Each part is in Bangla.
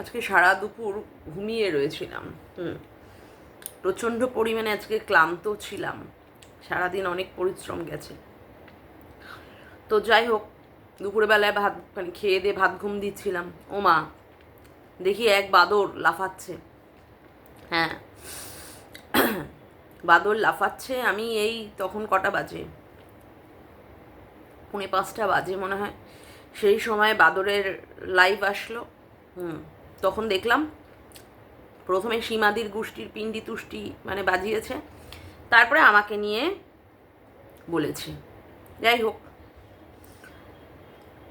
আজকে সারা দুপুর ঘুমিয়ে রয়েছিলাম। হুম। প্রচণ্ড পরিমাণে আজকে ক্লান্ত ছিলাম। সারাদিন অনেক পরিশ্রম গেছে। তো যাই হোক, দুপুরবেলায় ভাত মানে খেয়ে দিয়ে ভাত ঘুম দিচ্ছিলাম। ও মা, দেখি এক বাদর লাফাচ্ছে। হ্যাঁ। বাদর লাফাচ্ছে, আমি এই তখন কটা বাজে? পৌনে পাঁচটা বাজে মনে হয়। সেই সময় বাদরের লাইভ আসলো। হুম। তখন দেখলাম প্রথমে সীমাদির গোষ্ঠীর পিণ্ডি তুষ্টি মানে বাজিয়েছে, তারপরে আমাকে নিয়ে বলেছে। যাই হোক।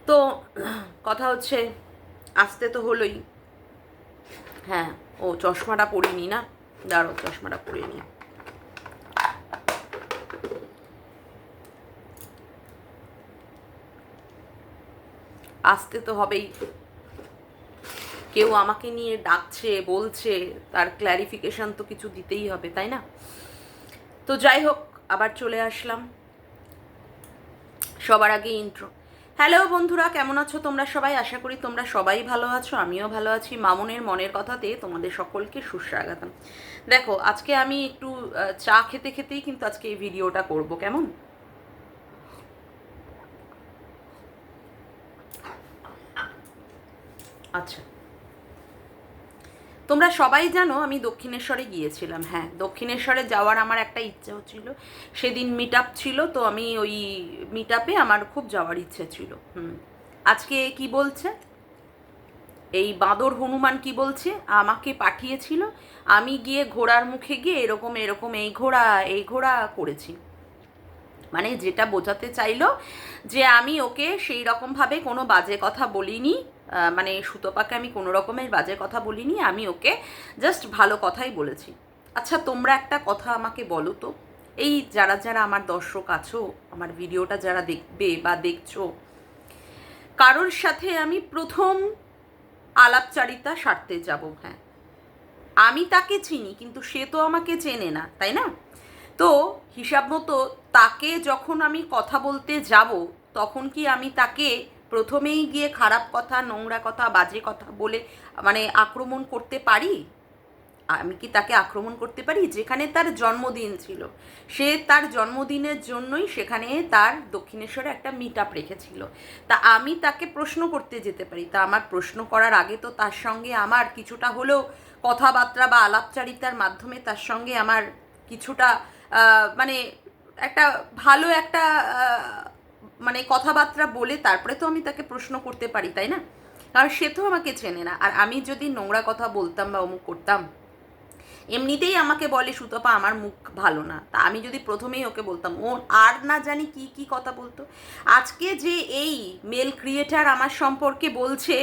তো কথা হচ্ছে, আসতে তো হলোই। হ্যাঁ ও চশমাটা পরিনি না? দাঁড়ো চশমাটা পরে নি আসতে তো হবেই। কেউ আমাকে নিয়ে ডাকছে, বলছে, তার ক্ল্যারিফিকেশন তো কিছু দিতেই হবে, তাই না? তো যাই হোক, আবার চলে আসলাম। সবার আগে ইন্ট্রো হ্যালো বন্ধুরা, কেমন আছো তোমরা সবাই? আশা করি তোমরা সবাই ভালো আছো, আমিও ভালো আছি। মামনের মনের কথাতে তোমাদের সকলকে সুস্বাগতম। দেখো, আজকে আমি একটু চা খেতে খেতেই কিন্তু আজকে এই ভিডিওটা করব, কেমন? আচ্ছা। তোমরা সবাই জানো আমি দক্ষিণেশ্বরে গিয়েছিলাম হ্যাঁ। দক্ষিণেশ্বরে যাওয়ার আমার একটা ইচ্ছে হচ্ছিল সেদিন মিট আপ ছিল, তো আমি ওই মিট আপে আমার খুব যাওয়ার ইচ্ছে ছিল। হুম। আজকে কি বলছে? এই বাঁদর হনুমান কি বলছে? আমাকে পাঠিয়েছিল, আমি গিয়ে ঘোড়ার মুখে গিয়ে এরকম এরকম, এই ঘোড়া এই ঘোড়া করেছি। মানে যেটা বোঝাতে চাইলো যে আমি ওকে সেই রকমভাবে কোনো বাজে কথা বলিনি। মানে সুতপাকে আমি কোনো রকমের বাজে কথা বলিনি, আমি ওকে জাস্ট ভালো কথাই বলেছি। আচ্ছা তোমরা একটা কথা আমাকে বলো তো। এই যারা যারা আমার দর্শক আছো, আমার ভিডিওটা যারা দেখবে বা দেখছ, কারোর সাথে আমি প্রথম আলাপচারিতা সারতে যাব হ্যাঁ। আমি তাকে চিনি, কিন্তু সে তো আমাকে চেনে না, তাই না? তো হিসাব মতো তাকে যখন আমি কথা বলতে যাব, তখন কি আমি তাকে প্রথমেই গিয়ে খারাপ কথা, নোংরা কথা, বাজে কথা বলে মানে আক্রমণ করতে পারি? আমি কি তাকে আক্রমণ করতে পারি? যেখানে তার জন্মদিন ছিল। সে তার জন্মদিনের জন্যই সেখানে তার দক্ষিণেশ্বরে একটা মিট আপ রেখেছিল। তা আমি তাকে প্রশ্ন করতে যেতে পারি। তা আমার প্রশ্ন করার আগে তো তার সঙ্গে আমার কিছুটা হলেও কথাবার্তা বা আলাপচারিতার মাধ্যমে তার সঙ্গে আমার কিছুটা মানে একটা ভালো একটা মানে কথাবার্তা বলে তারপরে তো আমি তাকে প্রশ্ন করতে পারি, তাই না? কারণ সে তো আমাকে চেনে না। আর আমি যদি নোংরা কথা বলতাম বা অমুক করতাম, এমনিতেই আমাকে বলে, সুতপা, আমার মুখ ভালো না। তা আমি যদি প্রথমেই ওকে বলতাম, ও আর না জানি কি কি কথা বলতো? আজকে যে এই মেল ক্রিয়েটার আমার সম্পর্কে বলছে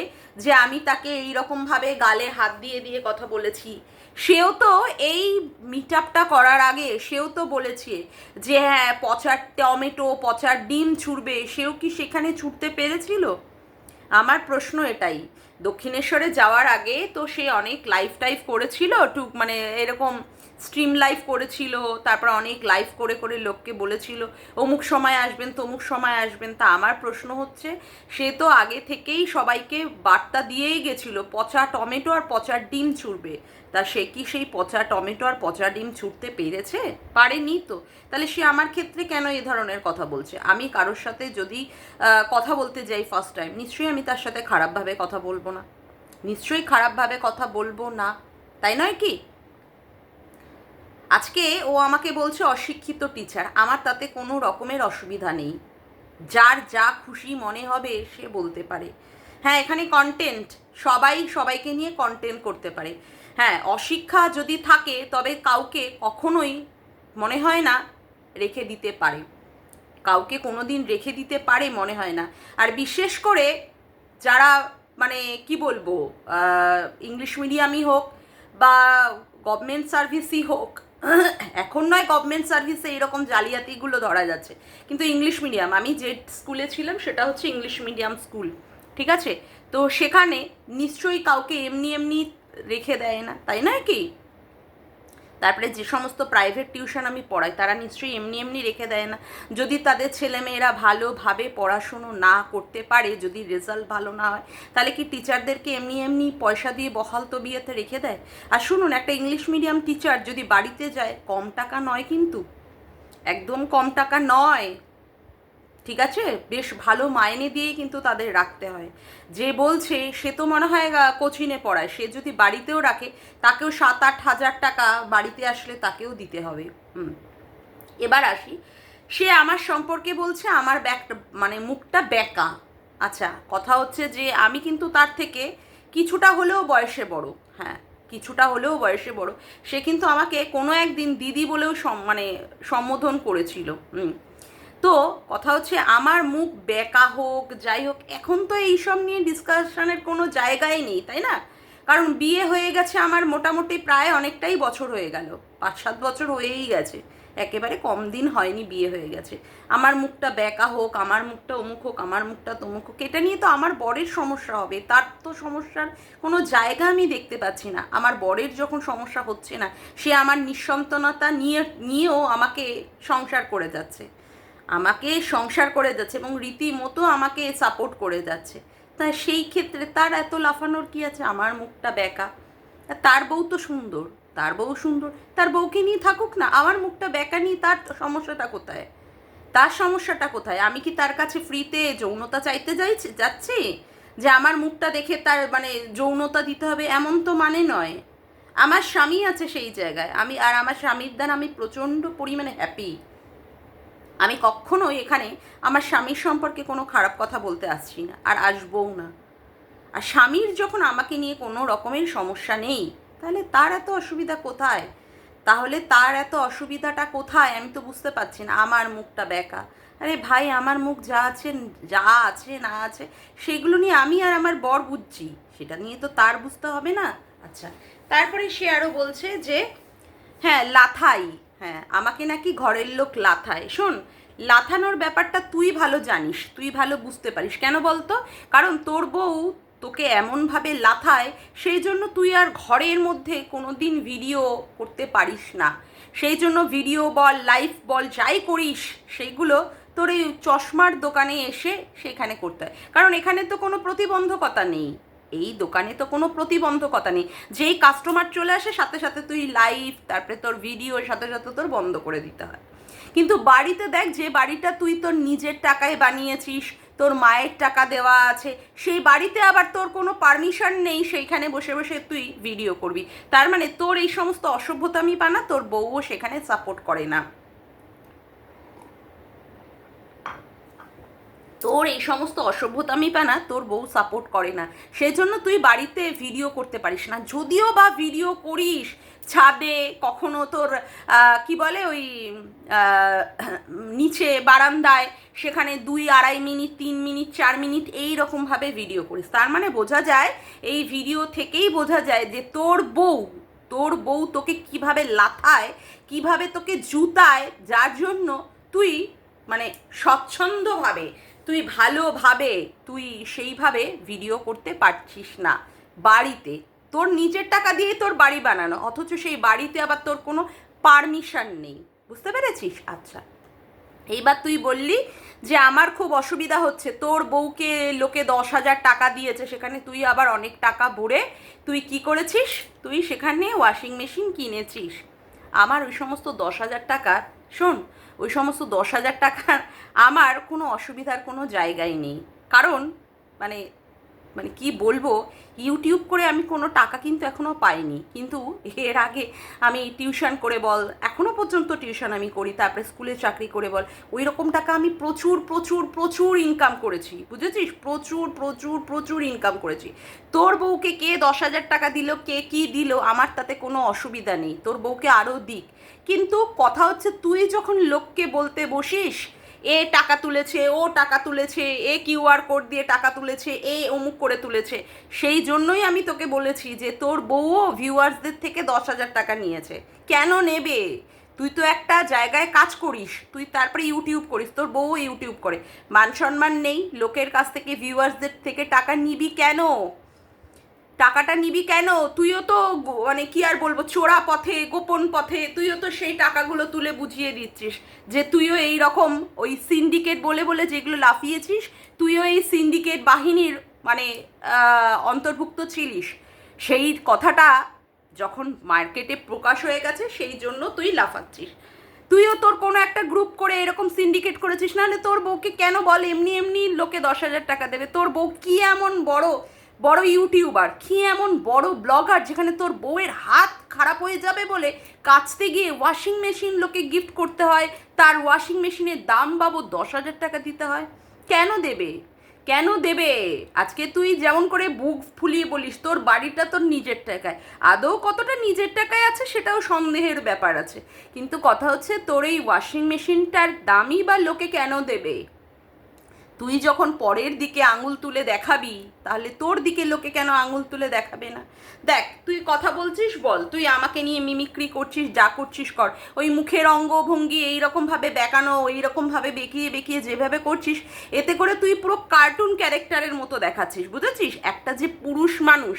যে আমি তাকে এই রকমভাবে গালে হাত দিয়ে দিয়ে কথা বলেছি সেও তো এই মিট আপটা করার আগে সেও তো বলেছে যে হ্যাঁ পচার টমেটো, পচার ডিম ছুড়বে। সেও কি সেখানে ছুটতে পেরেছিল? আমার প্রশ্ন এটাই। দক্ষিণেশ্বরে যাওয়ার আগে তো সে অনেক লাইফ টাইভ করেছিল, টুক মানে এরকম স্ট্রিম লাইভ করেছিল, তারপর অনেক লাইভ করে করে লোককে বলেছিল, অমুক সময় আসবেন, তমুক সময় আসবেন। তা আমার প্রশ্ন হচ্ছে, সে তো আগে থেকেই সবাইকে বার্তা দিয়েই গেছিল, পচা টমেটো আর পচা ডিম ছুড়বে। তা সে কি সেই পচা টমেটো আর পচা ডিম ছুটতে পেরেছে? পারেনি তো। তাহলে সে আমার ক্ষেত্রে কেন এ ধরনের কথা বলছে? আমি কারোর সাথে যদি কথা বলতে যাই ফার্স্ট টাইম নিশ্চয়ই আমি তার সাথে খারাপভাবে কথা বলব না। নিশ্চয়ই খারাপভাবে কথা বলব না। তাই নয় কি? আজকে ও আমাকে বলছে অশিক্ষিত টিচার আমার তাতে কোনো রকমের অসুবিধা নেই। যার যা খুশি মনে হবে সে বলতে পারে। হ্যাঁ এখানে কন্টেন্ট সবাই সবাইকে নিয়ে কন্টেন্ট করতে পারে। হ্যাঁ অশিক্ষা যদি থাকে, তবে কাউকে কখনোই মনে হয় না রেখে দিতে পারে। কাউকে কোনো দিন রেখে দিতে পারে মনে হয় না। আর বিশেষ করে যারা মানে কি বলব ইংলিশ মিডিয়ামই হোক বা গভর্নমেন্ট সার্ভিসই হোক, এখন নয় গভর্নমেন্ট সার্ভিসে এরকম জালিয়াতিগুলো ধরা যাচ্ছে। কিন্তু ইংলিশ মিডিয়াম, আমি যে স্কুলে ছিলাম সেটা হচ্ছে ইংলিশ মিডিয়াম স্কুল, ঠিক আছে? তো সেখানে নিশ্চয়ই কাউকে এমনি এমনি রেখে দেয় না, তাই নয় কি? তারপরে যে সমস্ত প্রাইভেট টিউশন আমি পড়াই, তারা নিশ্চয়ই এমনি এমনি রেখে দেয় না। যদি তাদের ছেলেমেয়েরা ভালোভাবে পড়াশুনো না করতে পারে, যদি রেজাল্ট ভালো না হয়, তাহলে কি টিচারদেরকে এমনি এমনি পয়সা দিয়ে বহাল তবিয়েতে রেখে দেয়? আর শুনুন, একটা ইংলিশ মিডিয়াম টিচার যদি বাড়িতে যায়, কম টাকা নয় কিন্তু। একদম কম টাকা নয়। ঠিক আছে? বেশ ভালো মাইনে দিয়েই কিন্তু তাদের রাখতে হয়। যে বলছে, সে তো মনে হয় কোচিনে পড়ায়। সে যদি বাড়িতেও রাখে, তাকেও সাত আট হাজার টাকা বাড়িতে আসলে তাকেও দিতে হবে। হুম। এবার আসি। সে আমার সম্পর্কে বলছে, আমার ব্যাক মানে মুখটা ব্যাকা আচ্ছা কথা হচ্ছে যে, আমি কিন্তু তার থেকে কিছুটা হলেও বয়সে বড়। হ্যাঁ কিছুটা হলেও বয়সে বড়। সে কিন্তু আমাকে কোনো একদিন দিদি বলেও মানে সম্বোধন করেছিল। হুম। তো কথা হচ্ছে আমার মুখ বেকা হোক, যাই হোক, এখন তো এইসব নিয়ে ডিসকাশনের কোনো জায়গাই নেই, তাই না? কারণ বিয়ে হয়ে গেছে আমার মোটামুটি প্রায় অনেকটাই বছর হয়ে গেল পাঁচ সাত বছর হয়েই গেছে, একেবারে কম দিন হয়নি বিয়ে হয়ে গেছে। আমার মুখটা বেকা হোক, আমার মুখটা অমুক হোক, আমার মুখটা তমুক হোক, এটা নিয়ে তো আমার বরের সমস্যা হবে, তার তো সমস্যার কোনো জায়গা আমি দেখতে পাচ্ছি না। আমার বরের যখন সমস্যা হচ্ছে না, সে আমার নিঃসন্তানতা নিয়ে, নিয়েও আমাকে সংসার করে যাচ্ছে। আমাকে সংসার করে যাচ্ছে এবং রীতিমতো আমাকে সাপোর্ট করে যাচ্ছে। তা সেই ক্ষেত্রে তার এত লাফানোর কি আছে? আমার মুখটা বেকা। তার বউ তো সুন্দর, তার বউ সুন্দর, তার বউকে নিয়ে থাকুক না, আমার মুখটা বেকা নিয়ে তার সমস্যাটা কোথায়? তার সমস্যাটা কোথায়? আমি কি তার কাছে ফ্রিতে যৌনতা চাইতে যাইছি, যাচ্ছি? যে আমার মুখটা দেখে তার মানে যৌনতা দিতে হবে এমন তো মানে নয়। আমার স্বামী আছে সেই জায়গায়। আমি আর আমার স্বামীর দ্বারা আমি প্রচণ্ড পরিমাণে হ্যাপি আমি কখনোই এখানে আমার স্বামীর সম্পর্কে কোনো খারাপ কথা বলতে আসছি না, আর আসবও না। আর স্বামীর যখন আমাকে নিয়ে কোনো রকমের সমস্যা নেই, তাহলে তার এত অসুবিধা কোথায়? তাহলে তার এত অসুবিধাটা কোথায়? আমি তো বুঝতে পারছি না, আমার মুখটা বেকা। আরে ভাই, আমার মুখ যা আছে যা আছে, না আছে, সেগুলো নিয়ে আমি আর আমার বর বুঝছি। সেটা নিয়ে তো তার বুঝতে হবে না। আচ্ছা তারপরে সে আরও বলছে যে হ্যাঁ লাথাই। হ্যাঁ আমাকে নাকি ঘরের লোক লাথায়। শোন, লাথানোর ব্যাপারটা তুই ভালো জানিস, তুই ভালো বুঝতে পারিস। কেন বলতো? কারণ তোর বউ তোকে এমনভাবে লাথায়, সেই জন্য তুই আর ঘরের মধ্যে কোনো দিন ভিডিও করতে পারিস না। সেই জন্য ভিডিও বল, লাইভ বল, যাই করিস, সেইগুলো তোর এই চশমার দোকানে এসে সেখানে করতে হয়। কারণ এখানে তো কোনো প্রতিবন্ধকতা নেই। এই দোকানে তো কোনো প্রতিবন্ধকতা নেই। যেই কাস্টমার চলে আসে, সাথে সাথে তুই লাইভ তারপরে তোর ভিডিওর সাথে সাথে তোর বন্ধ করে দিতে হয়। কিন্তু বাড়িতে দেখ, যে বাড়িটা তুই তোর নিজের টাকায় বানিয়েছিস, তোর মায়ের টাকা দেওয়া আছে, সেই বাড়িতে আবার তোর কোনো পারমিশন নেই, সেইখানে বসে বসে তুই ভিডিও করবি। তার মানে তোর এই সমস্ত অসভ্যতামি পানা তোর বউও সেখানে সাপোর্ট করে না। তোর এই সমস্ত অসভ্যতামি পানা তোর বউ সাপোর্ট করে না। সেই জন্য তুই বাড়িতে ভিডিও করতে পারিস না। যদিও বা ভিডিও করিস, ছাদে কখনো তোর কি বলে ওই নিচে বারান্দায়, সেখানে দুই আড়াই মিনিট, তিন মিনিট, চার মিনিট এই রকমভাবে ভিডিও করিস। তার মানে বোঝা যায়, এই ভিডিও থেকেই বোঝা যায় যে তোর বউ তোর বউ তোকে কীভাবে লাথায়, কীভাবে তোকে জুতায়, যার জন্য তুই মানে স্বচ্ছন্দভাবে তুই ভালোভাবে, তুই সেইভাবে ভিডিও করতে পারছিস না। বাড়িতে, তোর নিজের টাকা দিয়ে তোর বাড়ি বানানো, অথচ সেই বাড়িতে আবার তোর কোনো পারমিশন নেই। বুঝতে পেরেছিস? আচ্ছা। এইবার তুই বললি যে আমার খুব অসুবিধা হচ্ছে, তোর বউকে লোকে দশ হাজার টাকা দিয়েছে, সেখানে তুই আবার অনেক টাকা ভরে তুই কি করেছিস? তুই সেখানে ওয়াশিং মেশিন কিনেছিস। আমার ওই সমস্ত দশ হাজার টাকা, শোন ওই সমস্ত দশ হাজার টাকার আমার কোনো অসুবিধার কোনো জায়গাই নেই। কারণ মানে মানে কি বলব ইউটিউব করে আমি কোনো টাকা কিন্তু এখনও পাইনি। কিন্তু এর আগে আমি টিউশন করে বল এখনও পর্যন্ত টিউশন আমি করি, তারপরে স্কুলে চাকরি করে বল ওই রকম টাকা আমি প্রচুর প্রচুর প্রচুর ইনকাম করেছি। বুঝেছিস? প্রচুর প্রচুর প্রচুর ইনকাম করেছি। তোর বউকে কে দশ হাজার টাকা দিল, কে কি দিল, আমার তাতে কোনো অসুবিধা নেই। তোর বউকে আরও দিক। কিন্তু কথা হচ্ছে, তুই যখন লোককে বলতে বসিস এ টাকা তুলেছে, ও টাকা তুলেছে, এ কিউআর কোড দিয়ে টাকা তুলেছে, এ অমুক করে তুলেছে। সেই জন্যই আমি তোকে বলেছি যে তোর বউও ভিউয়ার্সদের থেকে দশ হাজার টাকা নিয়েছে। কেন নেবে? তুই তো একটা জায়গায় কাজ করিস, তুই তারপরে ইউটিউব করিস, তোর বউও ইউটিউব করে। মান সম্মান নেই, লোকের কাছ থেকে ভিউয়ার্সদের থেকে টাকা নিবি কেন? টাকাটা নিবি কেন? তুইও তো মানে কি আর বলব, চোরা পথে, গোপন পথে, তুইও তো সেই টাকাগুলো তুলে বুঝিয়ে দিচ্ছিস। যে তুইও এই রকম ওই সিন্ডিকেট বলে বলে যেগুলো লাফিয়েছিস, তুইও এই সিন্ডিকেট বাহিনীর মানে অন্তর্ভুক্ত ছিলিস। সেই কথাটা যখন মার্কেটে প্রকাশ হয়ে গেছে, সেই জন্য তুই লাফাচ্ছিস। তুইও তোর কোনো একটা গ্রুপ করে এরকম সিন্ডিকেট করেছিস, নাহলে তোর বউকে কেন বল, এমনি এমনি লোকে দশ হাজার টাকা দেবে। তোর বউ কি এমন বড় বড় ইউটিউবার, কি এমন বড় ব্লগার যেখানে তোর বউয়ের হাত খারাপ হয়ে যাবে বলে কাচতে গিয়ে ওয়াশিং মেশিন লোকে গিফট করতে হয়, তার ওয়াশিং মেশিনের দাম বাবদ দশ হাজার টাকা দিতে হয়? কেন দেবে? কেন দেবে? আজকে তুই যেমন করে বুক ফুলিয়ে বলিস, তোর বাড়িটা তোর নিজের টাকায়। আদৌ কতটা নিজের টাকায় আছে সেটাও সন্দেহের ব্যাপার আছে। কিন্তু কথা হচ্ছে তোর এই ওয়াশিং মেশিনটার দামই বা লোকে কেন দেবে? তুই যখন পরের দিকে আঙুল তুলে দেখাবি, তাহলে তোর দিকে লোকে কেন আঙুল তুলে দেখাবে না? দেখ, তুই কথা বলছিস, বল। তুই আমাকে নিয়ে মিমিক্রি করছিস, যা করছিস কর। ওই মুখের অঙ্গভঙ্গি এইরকমভাবে বেঁকানো এইরকমভাবে বেঁকিয়ে বেঁকিয়ে যেভাবে করছিস, এতে করে তুই পুরো কার্টুন ক্যারেক্টারের মতো দেখাচ্ছিস, বুঝেছিস? একটা যে পুরুষ মানুষ,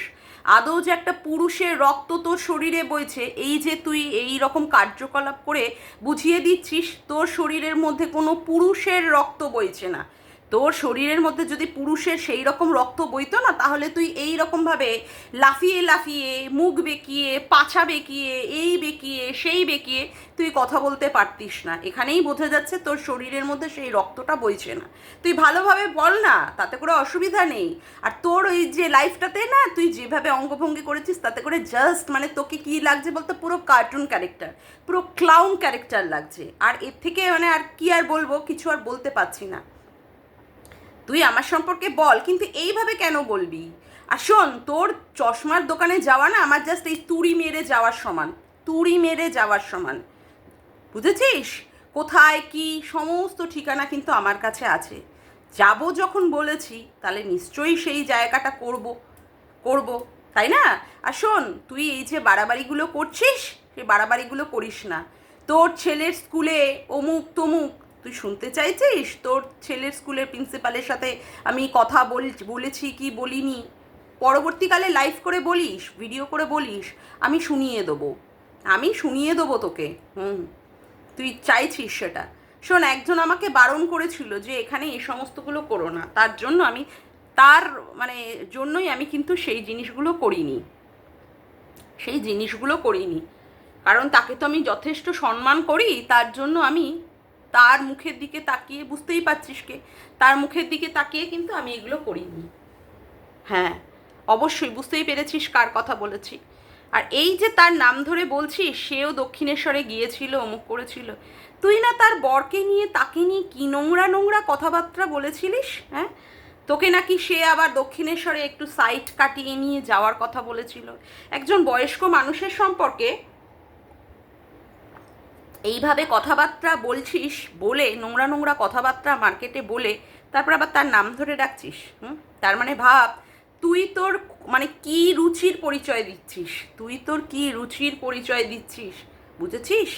আদৌ যে একটা পুরুষের রক্ত তোর শরীরে বইছে, এই যে তুই এই রকম কার্যকলাপ করে বুঝিয়ে দিচ্ছিস, তোর শরীরের মধ্যে কোনো পুরুষের রক্ত বইছে না। তোর শরীরের মধ্যে যদি পুরুষের সেই রকম রক্ত বইতো না, তাহলে তুই এই রকমভাবে লাফিয়ে লাফিয়ে, মুখ বেঁকিয়ে, পাছা বেঁকিয়ে, এই বেঁকিয়ে, সেই বেঁকিয়ে তুই কথা বলতে পারতিস না। এখানেই বোঝা যাচ্ছে তোর শরীরের মধ্যে সেই রক্তটা বইছে না। তুই ভালোভাবে বল না, তাতে করে অসুবিধা নেই। আর তোর ওই যে লাইফটাতে না, তুই যেভাবে অঙ্গভঙ্গি করেছিস, তাতে করে জাস্ট মানে তোকে কি লাগছে বলতে, পুরো কার্টুন ক্যারেক্টার পুরো ক্লাউন ক্যারেক্টার লাগছে। আর এর থেকে মানে আর কি আর বলব, কিছু আর বলতে পারছি না। তুই আমার সম্পর্কে বল, কিন্তু এইভাবে কেন বলবি? আর শোন, তোর চশমার দোকানে যাওয়া না আমার জাস্ট এই তুড়ি মেরে যাওয়ার সমান, তুড়ি মেরে যাওয়ার সমান। বুঝেছিস? কোথায় কি সমস্ত ঠিকানা কিন্তু আমার কাছে আছে। যাব যখন বলেছি, তাহলে নিশ্চয়ই সেই জায়গাটা করব করব, তাই না? আর শোন, তুই এই যে বাড়াবাড়িগুলো করছিস, সেই বাড়াবাড়িগুলো করিস না। তোর ছেলের স্কুলে অমুক তমুক তুই শুনতে চাইছিস? তোর ছেলের স্কুলের প্রিন্সিপালের সাথে আমি কথা বল, বলেছি কি বলিনি? পরবর্তীকালে লাইভ করে বলিস ভিডিও করে বলিস, আমি শুনিয়ে দেবো। আমি শুনিয়ে দেবো তোকে, হুম। তুই চাইছিস সেটা। শোন, একজন আমাকে বারণ করেছিল যে এখানে এই সমস্তগুলো করো না। তার জন্য আমি, তার মানে জন্যই আমি কিন্তু সেই জিনিসগুলো করিনি। সেই জিনিসগুলো করিনি। কারণ তাকে তো আমি যথেষ্ট সম্মান করি, তার জন্য আমি তার মুখের দিকে তাকিয়ে বুঝতেই পারছিস কে? তার মুখের দিকে তাকিয়ে কিন্তু আমি এগুলো করিনি। হ্যাঁ অবশ্যই বুঝতেই পেরেছিস কার কথা বলেছি। আর এই যে তার নাম ধরে বলছিস, সেও দক্ষিণেশ্বরে গিয়েছিল, অমুক করেছিল। তুই না তার বরকে নিয়ে তাকে নিয়ে কি নোংরা নোংরা কথাবার্তা বলেছিলিস হ্যাঁ? তোকে নাকি সে আবার দক্ষিণেশ্বরে একটু সাইট কাটিয়ে নিয়ে যাওয়ার কথা বলেছিল। একজন বয়স্ক মানুষের সম্পর্কে এইভাবে কথাবার্তা বলছিস, বলে, নোংরা নোংরা কথাবার্তা মার্কেটে বলে, তারপর আবার তার নাম ধরে ডাকছিস, হুম? তার মানে ভাব, তুই তোর মানে কি রুচির পরিচয় দিচ্ছিস? তুই তোর কি রুচির পরিচয় দিচ্ছিস? বুঝেছিস?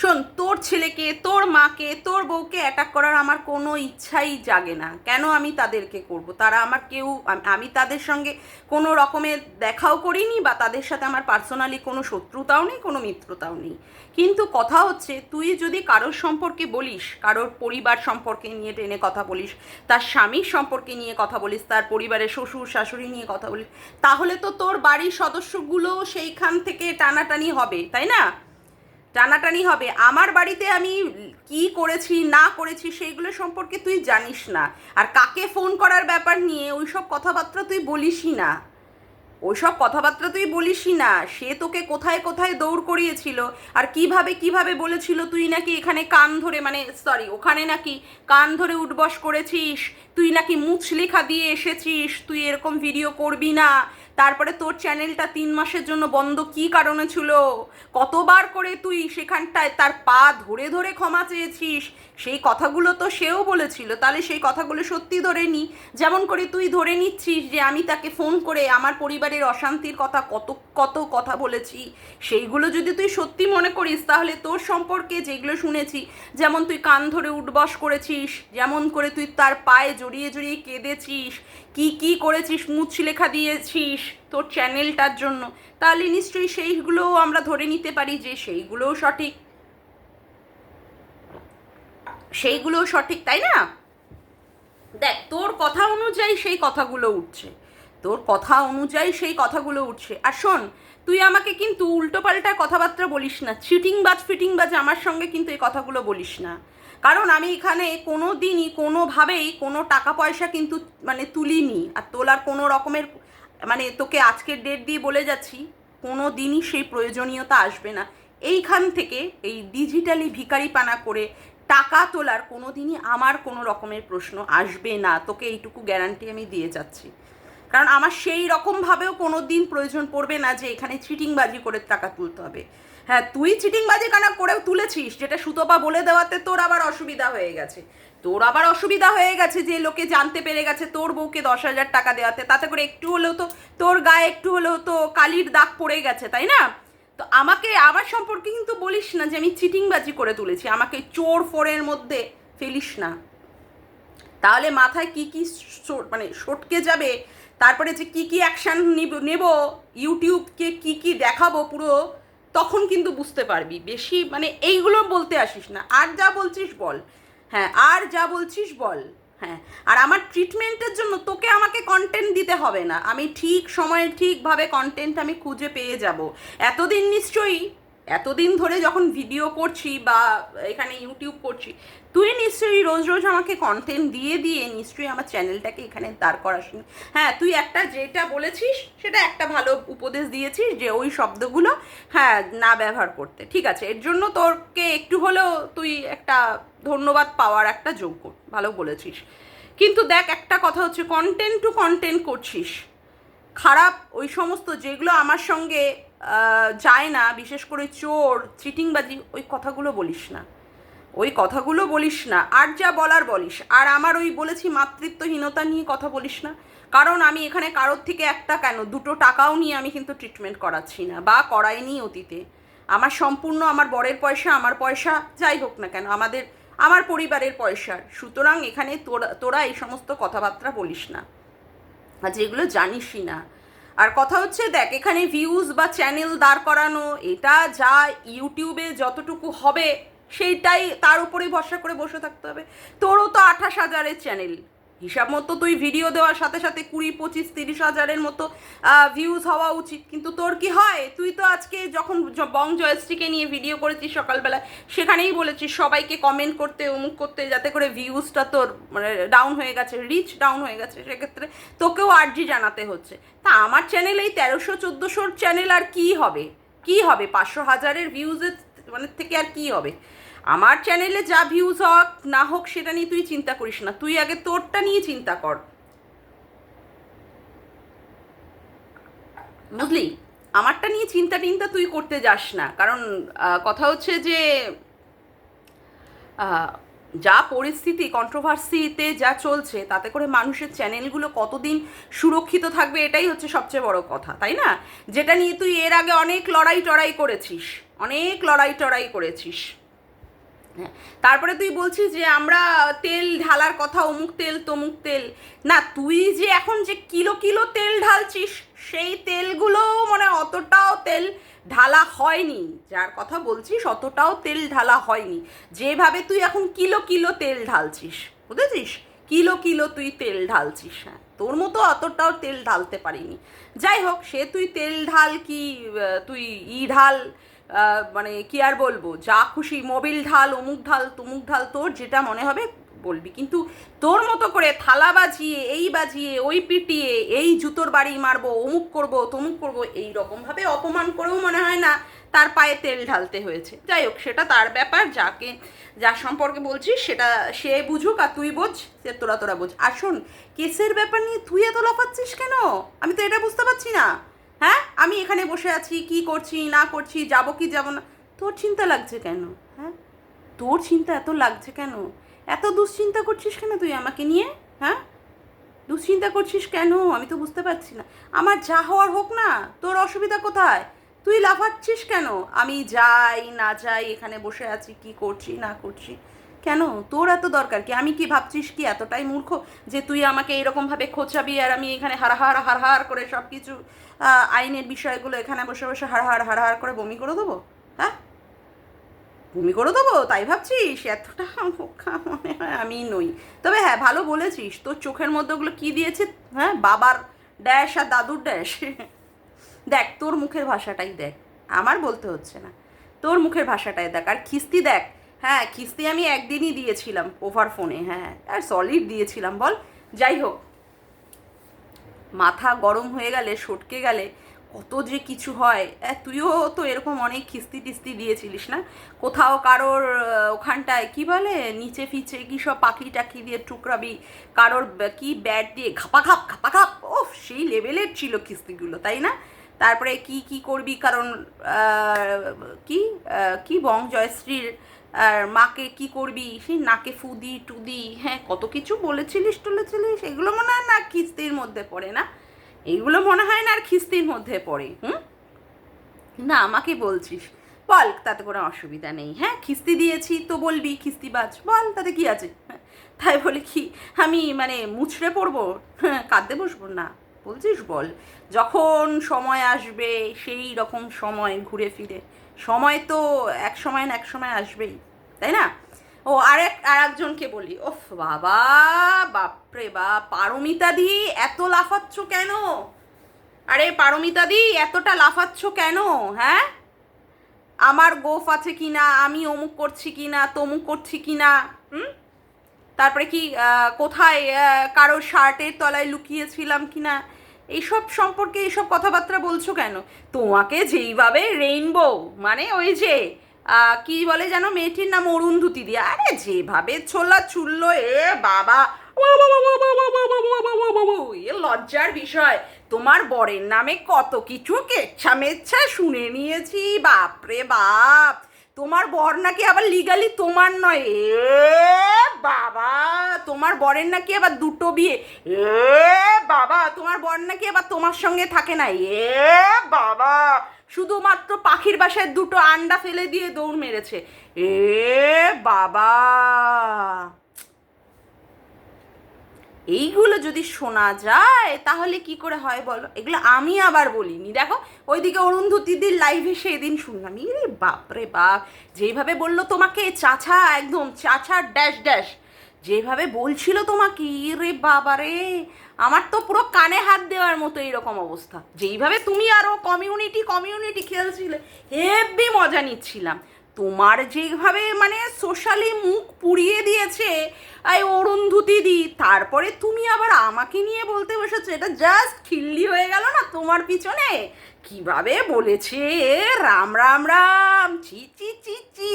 শোন, তোর ছেলেকে, তোর মাকে, তোর বউকে অ্যাটাক করার আমার কোনো ইচ্ছাই জাগে না। কেন আমি তাদেরকে করব? তারা আমার কেউ, আমি তাদের সঙ্গে কোনো রকমের দেখাও করিনি বা তাদের সাথে আমার পার্সোনালি কোনো শত্রুতাও নেই, কোনো মিত্রতাও নেই। কিন্তু কথা হচ্ছে, তুই যদি কারোর সম্পর্কে বলিস, কারোর পরিবার সম্পর্কে নিয়ে টেনে কথা বলিস, তার স্বামীর সম্পর্কে নিয়ে কথা বলিস, তার পরিবারের শ্বশুর, শাশুড়ি নিয়ে কথা বলিস, তাহলে তো তোর বাড়ির সদস্যগুলো সেইখান থেকে টানাটানি হবে, তাই না? টানাটানি হবে। আমার বাড়িতে আমি কি করেছি, না করেছি সেইগুলো সম্পর্কে তুই জানিস না। আর কাকে ফোন করার ব্যাপার নিয়ে ওইসব কথাবার্তা তুই বলিসই না। ওইসব কথাবার্তা তুই বলিসই না। সে তোকে কোথায় কোথায় দৌড় করিয়েছিল আর কীভাবে কীভাবে বলেছিল তুই নাকি এখানে কান ধরে মানে সরি ওখানে নাকি কান ধরে উঠবস করেছিস, তুই নাকি মুচলেখা দিয়ে এসেছিস, তুই এরকম ভিডিও করবি না। তারপরে তোর চ্যানেলটা তিন মাসের জন্য বন্ধ কি কারণে ছিল? কতবার করে তুই সেখানটায় তার পা ধরে ধরে ক্ষমা চেয়েছিস? সেই কথাগুলো তো সেও বলেছিল। তাহলে সেই কথাগুলো সত্যি ধরে নি। যেমন করে তুই ধরে নিচ্ছিস যে আমি তাকে ফোন করে আমার পরিবারের অশান্তির কথা কত কত কথা বলেছি। সেইগুলো যদি তুই সত্যি মনে করিস, তাহলে তোর সম্পর্কে যেগুলো শুনেছি, যেমন তুই কান ধরে উঠবস করেছিস, যেমন করে তুই তার পায়ে জড়িয়ে জড়িয়ে কেঁদেছিস কি কি করেছিস মুচলেখা দিয়েছিস তোর চ্যানেলটার জন্য? তাহলে নিশ্চয়ই সেইগুলোও আমরা ধরে নিতে পারি যে সেইগুলোও সঠিক। সেইগুলোও সঠিক, তাই না? দেখ, তোর কথা অনুযায়ী সেই কথাগুলো উঠছে। তোর কথা অনুযায়ী সেই কথাগুলো উঠছে। আর শোন, তুই আমাকে কিন্তু উল্টোপাল্টা কথাবার্তা বলিস না। চিটিং বাজ ফিটিং বাজ আমার সঙ্গে কিন্তু এই কথাগুলো বলিস না। কারণ আমি এখানে কোনো দিনই, কোনোভাবেই কোনো টাকা পয়সা কিন্তু মানে তুলিনি। আর তোলার কোনো রকমের মানে তোকে আজকের ডেট দিয়ে বলে যাচ্ছি, কোনো দিনই সেই প্রয়োজনীয়তা আসবে না। এইখান থেকে এই ডিজিটালি ভিকারি পানা করে টাকা তোলার কোনো দিনই আমার কোনো রকমের প্রশ্ন আসবে না। তোকে এইটুকু গ্যারান্টি আমি দিয়ে যাচ্ছি। কারণ আমার সেই রকমভাবেও কোনো দিন প্রয়োজন পড়বে না যে এখানে চিটিংবাজি করে টাকা তুলতে হবে। হ্যাঁ তুই চিটিংবাজি কানা করেও তুলেছিস? যেটা সুতপা বলে দেওয়াতে তোর আবার অসুবিধা হয়ে গেছে। তোর আবার অসুবিধা হয়ে গেছে যে লোকে জানতে পেরে গেছে তোর বউকে দশ হাজার টাকা দেওয়াতে। তাতে করে একটু হলেও তো তোর গায়ে একটু হলেও তো কালির দাগ পড়ে গেছে, তাই না? তো আমাকে আমার সম্পর্কে কিন্তু বলিস না যে আমি চিটিংবাজি করে তুলেছি। আমাকে চোর ফোরের মধ্যে ফেলিস না। তাহলে মাথায় কি কি মানে সটকে যাবে? তারপরে যে কি কি অ্যাকশান নেব ইউটিউবকে কি কি দেখাবো পুরো? তখন কিন্তু বুঝতে পারবি। বেশি মানে এইগুলো বলতে আসিস না। আর যা বলছিস বল। হ্যাঁ আর যা বলছিস বল। হ্যাঁ আর আমার ট্রিটমেন্টের জন্য তোকে আমাকে কন্টেন্ট দিতে হবে না। আমি ঠিক সময়ে ঠিকভাবে কন্টেন্ট আমি খুঁজে পেয়ে যাব। এতদিন নিশ্চয়ই, এতদিন ধরে যখন ভিডিও করছি বা এখানে ইউটিউব করছি তুই নিশ্চয়ই রোজ রোজ আমাকে কন্টেন্ট দিয়ে দিয়ে নিশ্চয়ই আমার চ্যানেলটাকে এখানে দাঁড় করাসনি। হ্যাঁ তুই একটা যেটা বলেছিস, সেটা একটা ভালো উপদেশ দিয়েছিস যে ওই শব্দগুলো হ্যাঁ না ব্যবহার করতে। ঠিক আছে, এর জন্য তোরকে একটু হলেও তুই একটা ধন্যবাদ পাওয়ার একটা যোগ্য ভালো বলেছিস। কিন্তু দেখ, একটা কথা হচ্ছে কন্টেন্ট টু কন্টেন্ট করছিস। খারাপ ওই সমস্ত যেগুলো আমার সঙ্গে যায় না, বিশেষ করে চোর, চিটিংবাজি, ওই কথাগুলো বলিস না। ওই কথাগুলো বলিস না, আর যা বলার বলিস। আর আমার ওই বলেছি মাতৃত্বহীনতা নিয়ে কথা বলিস না। কারণ আমি এখানে কারোর থেকে একটা কেন? দুটো টাকাও নিয়ে আমি কিন্তু ট্রিটমেন্ট করাচ্ছি না, বা করাইনি অতীতে। আমার সম্পূর্ণ আমার বরের পয়সা, আমার পয়সা যাই হোক না কেন, আমাদের, আমার পরিবারের পয়সা। সুতরাং এখানে তোরা তোরা এই সমস্ত কথাবার্তা বলিস না। আর যেগুলো জানিসই না। আর কথা হচ্ছে দেখ, এখানে ভিউজ বা চ্যানেল দাঁড় করানো, এটা যা ইউটিউবে যতটুকু হবে সেইটাই তার উপরেই ভরসা করে বসে থাকতে হবে। তোরও তো আঠাশ হাজারের চ্যানেল হিসাব মতো তুই ভিডিও দেওয়ার সাথে সাথে কুড়ি, পঁচিশ, তিরিশ হাজারের মতো ভিউজ হওয়া উচিত। কিন্তু তোর কি হয়? তুই তো আজকে যখন বং জয়শ্রীকে নিয়ে ভিডিও করেছিস সকালবেলা সেখানেই বলেছিস সবাইকে কমেন্ট করতে, অমুক করতে, যাতে করে ভিউজটা তোর মানে ডাউন হয়ে গেছে রিচ ডাউন হয়ে গেছে। সেক্ষেত্রে তোকেও আর্জি জানাতে হচ্ছে। তা আমার চ্যানেল এই তেরোশো, চোদ্দোশোর চ্যানেল আর কি হবে? কি হবে? পাঁচশো হাজারের ভিউজের মানে থেকে আর কি হবে? আমার চ্যানেলে যা ভিউজ হোক, না হোক সেটা নিয়ে তুই চিন্তা করিস না। তুই আগে তোরটা নিয়ে চিন্তা কর। বুঝলি? আমারটা নিয়ে চিন্তা টিন্তা তুই করতে যাস না। কারণ কথা হচ্ছে যে যা পরিস্থিতি কন্ট্রোভার্সিতে যা চলছে, তাতে করে মানুষের চ্যানেলগুলো কতদিন সুরক্ষিত থাকবে এটাই হচ্ছে সবচেয়ে বড় কথা, তাই না? যেটা নিয়ে তুই এর আগে অনেক লড়াই টড়াই করেছিস, অনেক লড়াই টড়াই করেছিস। হ্যাঁ। তারপরে তুই বলছিস যে আমরা তেল ঢালার কথা, অমুক তেল, তমুক তেল। না, তুই যে এখন যে কিলো কিলো তেল ঢালছিস, সেই তেলগুলো মানে অতটাও তেল ঢালা হয়নি। যার কথা বলছিস, অতটাও তেল ঢালা হয়নি। যেভাবে তুই এখন কিলো কিলো তেল ঢালছিস, বুঝেছিস? কিলো কিলো তুই তেল ঢালছিস হ্যাঁ। তোর মতো অতটাও তেল ঢালতে পারিনি। যাই হোক, সে তুই তেল ঢাল কি তুই ই ঢাল মানে কি আর বলব? যা খুশি, মোবিল ঢাল, অমুক ঢাল, তমুক ঢাল, তোর যেটা মনে হবে বলবি। কিন্তু তোর মতো করে থালা বাজিয়ে, এই বাজিয়ে, ওই পিটিয়ে, এই জুতোর বাড়ি মারবো, অমুক করব, তমুক করব এই রকমভাবে অপমান করেও মনে হয় না তার পায়ে তেল ঢালতে হয়েছে। যাই হোক, সেটা তার ব্যাপার, যাকে, যার সম্পর্কে বলছিস সেটা সে বুঝুক আর তুই বোঝ, সে তোরা তোরা বোঝ। আর শোন, কেসের ব্যাপার নিয়ে তুই এত লাফাচ্ছিস কেন? আমি তো এটা বুঝতে পারছি না। হ্যাঁ? আমি এখানে বসে আছি, কি করছি, না করছি, যাব কি যাব না। তোর চিন্তা লাগছে কেন? হ্যাঁ? তোর চিন্তা এত লাগছে কেন? এত দুশ্চিন্তা করছিস কেন তুই আমাকে নিয়ে? হ্যাঁ? দুশ্চিন্তা করছিস কেন? আমি তো বুঝতে পারছি না। আমার যা হওয়ার হোক না, তোর অসুবিধা কোথায়? তুই লাফাচ্ছিস কেন? আমি যাই, না যাই, এখানে বসে আছি, কি করছি, না করছি। কেন? তোর এত দরকার কি? আমি কি ভাবছিস কি এতটাই মূর্খ যে তুই আমাকে এরকমভাবে খোঁচাবি আর আমি এখানে হারহার হারহার করে সব কিছু আইনের বিষয়গুলো এখানে বসে বসে হারহার হারহার করে বমি করে দেবো? হ্যাঁ? বমি করে দেবো? তাই ভাবছিস এতটা বোকা মনে হয় আমি নই। তবে হ্যাঁ ভালো বলেছিস। তোর চোখের মধ্যে ওগুলো কী দিয়েছে? হ্যাঁ বাবার ড্যাশ আর দাদুর ড্যাশ? দেখ, তোর মুখের ভাষাটাই দেখ। আমার বলতে হচ্ছে না। তোর মুখের ভাষাটাই দেখ। আর খিস্তি দেখ। হ্যাঁ খিস্তি আমি একদিনই দিয়েছিলাম ওভার ফোনে হ্যাঁ আর সলিড দিয়েছিলাম বল। যাই হোক। মাথা গরম হয়ে গেলে, সটকে গেলে কত যে কিছু হয়। তুইও তো এরকম অনেক খিস্তি টিস্তি দিয়েছিলিস না? কোথাও কারোর ওখানটায় কি বলে, নিচে ফিচে কি সব পাখি টাকি দিয়ে টুকরাবি, কারোর কি ব্যাট দিয়ে খাপা খাপ খাপা খাপ ও সেই লেভেলের ছিল খিস্তিগুলো, তাই না? তারপরে কি কি করবি? কারণ কি কি বং জয়শ্রীর আর মাকে কি করবি? সেই নাকে ফুদি টুদি হ্যাঁ কত কিছু বলেছিলিস টলেছিলিস এগুলো মনে হয় না খিস্তির মধ্যে পড়ে না? এইগুলো মনে হয় না আর খিস্তির মধ্যে পড়ে হুম? না আমাকে বলছিস। বল তাতে কোনো অসুবিধা নেই হ্যাঁ? খিস্তি দিয়েছি তো বলবি খিস্তিবাজ। বল তাতে কি আছে? হ্যাঁ, তাই বলে কি আমি মানে মুছড়ে পড়ব? হ্যাঁ কাঁদতে বসবো? না। বলছিস বল, যখন সময় আসবে, সেই রকম সময় ঘুরে ফিরে। সময় তো এক সময় না এক সময় আসবেই, তাই না? ও, আরেক আর একজনকে বলি, ওফ বাবা, বাপরে বাপ, পারমিতা দি, এত লাফাচ্ছ কেন? আরে পারমিতা দি, এতটা লাফাচ্ছ কেন হ্যাঁ? আমার গোফ আছে কি না আমি অমুক করছি কি না তমুক করছি কি না হুম? তারপরে কি কোথায় কারও শার্টের তলায় লুকিয়েছিলাম কি না এইসব সম্পর্কে এইসব কথাবার্তা বলছো কেন তোমাকে যেইভাবে রেইনবো মানে ওই যে কি বলে যেন মেয়েটির নাম অরুন্ধুতি দিয়ে আরে যেভাবে ছোলা চুললো এ বাবা লজ্জার বিষয় তোমার বরের নামে কত কিছু কেচ্ছা মেচ্ছা শুনে নিয়েছি বাপরে বাপ তোমার বর নাকি আবার লিগালি তোমার নয়? এ বাবা, তোমার বরের নাকি আবার দুটো বিয়ে। এ বাবা, তোমার বর নাকি আবার তোমার সঙ্গে থাকে না? এ বাবা, শুধুমাত্র পাখির বাসায় দুটো আন্ডা ফেলে দিয়ে দৌড় মেরেছে। এ বাবা। এইগুলো যদি শোনা যায়, তাহলে কি করে হয় বলো? এগুলো আমি আবার বলিনি। দেখো, ওইদিকে অরুন্ধতিদির লাইভে সেদিন শুনলাম, ইরে বাপরে বাপ, যেভাবে বলল তোমাকে চাচা, একদম চাচা ড্যাশ ড্যাশ যেভাবে বলছিল তোমাকে রে বাবা রে, আমার তো পুরো কানে হাত দেওয়ার মতো এইরকম অবস্থা। যেইভাবে তুমি আরও কমিউনিটি কমিউনিটি খেলছিলে হেভি মজা নিচ্ছিলাম। তোমার যেভাবে মানে সোশ্যালি মুখ পুড়িয়ে দিয়েছে, এই অরুন্ধুতি দি তারপরে তুমি আবার আমাকে নিয়ে বলতে বসেছো, এটা জাস্ট খিল্লি হয়ে গেল না তোমার পিছনে? কীভাবে বলেছে? রাম রাম রাম চি চি চি চি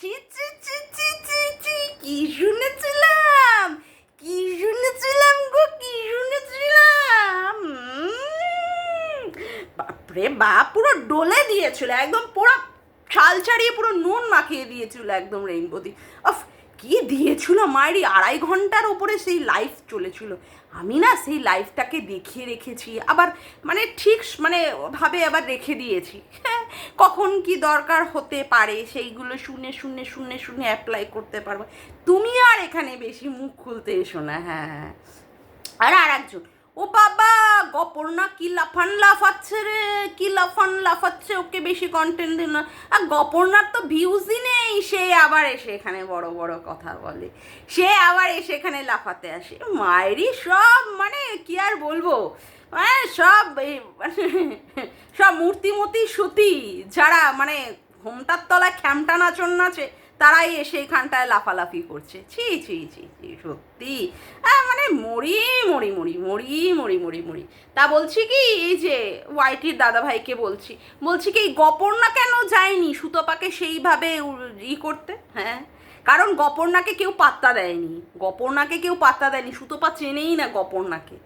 চি চি চি চি চি চি কি শুনেছিলাম? কি শুনেছিলাম গো, কি শুনেছিলাম? বাপরে বাপ পুরো ডলে দিয়েছিল, একদম পুরো ছাল ছাড়িয়ে পুরো নুন মাখিয়ে দিয়েছিল একদম রেইনবোদি অফ কি দিয়েছিল মায়েরই আড়াই ঘণ্টার ওপরে সেই লাইফ চলেছিল। আমি না সেই লাইফটাকে দেখিয়ে রেখেছি, আবার মানে ঠিক মানে ভাবে আবার রেখে দিয়েছি। হ্যাঁ কখন কি দরকার হতে পারে, সেইগুলো শুনে শুনে শুনে শুনে অ্যাপ্লাই করতে পারব। তুমি আর এখানে বেশি মুখ খুলতে এসো না হ্যাঁ হ্যাঁ। আর আর একজন ও বাবা গপর্ণা কি লাফান লাফাচ্ছে রে, কি লাফান লাফাচ্ছে ওকে বেশি কন্টেন্ট দিন না। আর গপর্ণার তো ভিউজই নেই, সে আবার এসে এখানে বড় বড় কথা বলে। সে আবার এসে এখানে লাফাতে আসে। মায়েরই সব মানে কি আর বলব? মানে সব এই সব মূর্তিমতি সুতি, যারা মানে ঘোমটার তলায় খ্যামটা নাচন নাচে, তারাই এসে এখানটায় লাফালাফি করছে। ছি ছি ছি ছি, সত্যি। হ্যাঁ মানে মরি মরি মরি মরি মরি মরি। তা বলছি কি, এই যে ওয়াইটির দাদাভাইকে বলছি বলছি কি গপর্ণা কেন যায়নি? সুতপাকে সেইভাবে ই করতে? হ্যাঁ? কারণ গপর্ণাকে কেউ পাত্তা দেয়নি। গপর্ণাকে কেউ পাত্তা দেয়নি। সুতপা চেনেই না গপর্ণাকে।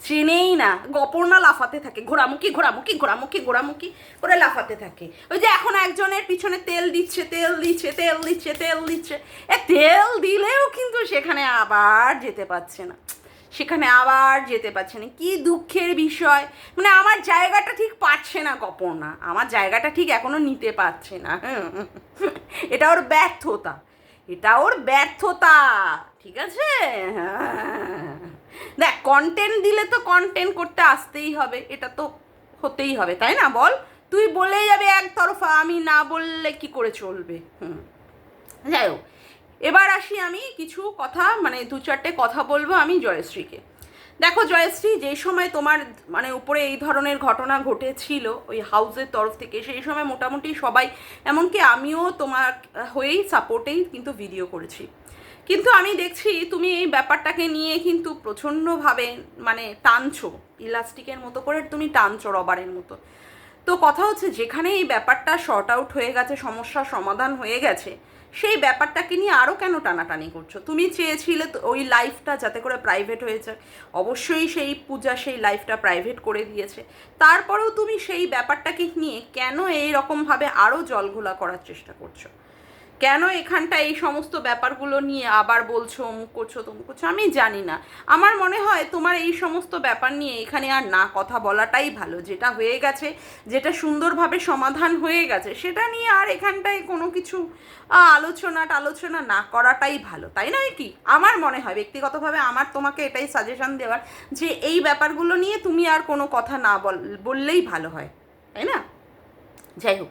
চেনেই না। গপর্ণা লাফাতে থাকে। ঘোরামুখি ঘোরামুখি ঘোরামুখি ঘোরামুখি করে লাফাতে থাকে। ওই যে এখন একজনের পিছনে তেল দিচ্ছে তেল দিচ্ছে তেল দিচ্ছে তেল দিচ্ছে। এ তেল দিলেও কিন্তু সেখানে আবার যেতে পারছে না। সেখানে আবার যেতে পারছে না। কি দুঃখের বিষয়। মানে আমার জায়গাটা ঠিক পাচ্ছে না কপর্ণা। আমার জায়গাটা ঠিক এখনও নিতে পারছে না। এটা ওর ব্যর্থতা। এটা ওর ব্যর্থতা। ঠিক আছে। দেখ কন্টেন্ট দিলে তো কন্টেন্ট করতে আসতেই হবে। এটা তো হতেই হবে, তাই না? বল। তুই বলেই যাবে একতরফা। আমি না বললে কি করে চলবে? হুম। যাই হোক। এবার আসি আমি কিছু কথা মানে দু চারটে কথা বলব আমি জয়শ্রীকে। দেখো জয়শ্রী যেই সময় তোমার মানে উপরে এই ধরনের ঘটনা ঘটেছিল, ওই হাউসের তরফ থেকে, সেই সময় মোটামুটি সবাই, এমনকি আমিও তোমার হয়েই সাপোর্টেই কিন্তু ভিডিও করেছি। কিন্তু আমি দেখছি তুমি এই ব্যাপারটাকে নিয়ে কিন্তু প্রচণ্ডভাবে মানে টানছো, ইলাস্টিকের মতো করে তুমি টানছো রবারের মতো। তো কথা হচ্ছে, যেখানে এই ব্যাপারটা শর্ট আউট হয়ে গেছে, সমস্যার সমাধান হয়ে গেছে সেই ব্যাপারটাকে নিয়ে আরও কেন টানাটানি করছ? তুমি চেয়েছিলে ওই লাইফটা যাতে করে প্রাইভেট হয়েছে অবশ্যই সেই পূজা সেই লাইফটা প্রাইভেট করে দিয়েছে। তারপরেও তুমি সেই ব্যাপারটাকে নিয়ে কেন এই রকমভাবে আরও জলঘোলা করার চেষ্টা করছ? কেন এখানটা এই সমস্ত ব্যাপারগুলো নিয়ে আবার বলছো, অমুক করছ, তমুক করছ, আমি জানি না। আমার মনে হয় তোমার এই সমস্ত ব্যাপার নিয়ে এখানে আর না কথা বলাটাই ভালো। যেটা হয়ে গেছে, যেটা সুন্দরভাবে সমাধান হয়ে গেছে, সেটা নিয়ে আর এখানটায় কোনো কিছু আলোচনা টালোচনা না করাটাই ভালো, তাই নয় কি? আমার মনে হয়, ব্যক্তিগতভাবে আমার তোমাকে এটাই সাজেশন দেওয়ার যে এই ব্যাপারগুলো নিয়ে তুমি আর কোনো কথা না বল, বললেই ভালো হয়, তাই না? যাই হোক